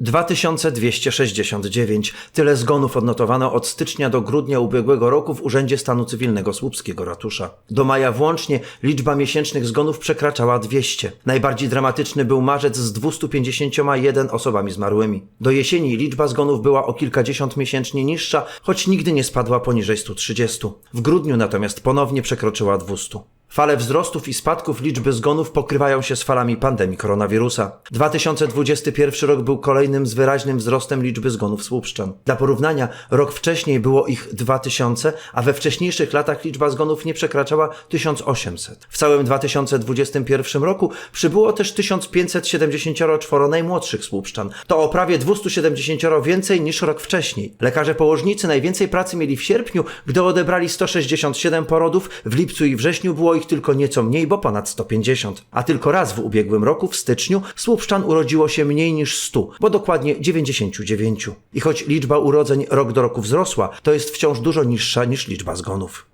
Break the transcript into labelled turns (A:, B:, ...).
A: 2269. Tyle zgonów odnotowano od stycznia do grudnia ubiegłego roku w Urzędzie Stanu Cywilnego Słupskiego Ratusza. Do maja włącznie liczba miesięcznych zgonów przekraczała 200. Najbardziej dramatyczny był marzec z 251 osobami zmarłymi. Do jesieni liczba zgonów była o kilkadziesiąt miesięcznie niższa, choć nigdy nie spadła poniżej 130. W grudniu natomiast ponownie przekroczyła 200. Fale wzrostów i spadków liczby zgonów pokrywają się z falami pandemii koronawirusa. 2021 rok był kolejnym z wyraźnym wzrostem liczby zgonów słupszczan. Dla porównania, rok wcześniej było ich 2000, a we wcześniejszych latach liczba zgonów nie przekraczała 1800. W całym 2021 roku przybyło też 1574 najmłodszych słupszczan. To o prawie 270 więcej niż rok wcześniej. Lekarze położnicy najwięcej pracy mieli w sierpniu, gdy odebrali 167 porodów, w lipcu i wrześniu było ich tylko nieco mniej, bo ponad 150. A tylko raz w ubiegłym roku, w styczniu, słupszczan urodziło się mniej niż 100, bo dokładnie 99. I choć liczba urodzeń rok do roku wzrosła, to jest wciąż dużo niższa niż liczba zgonów.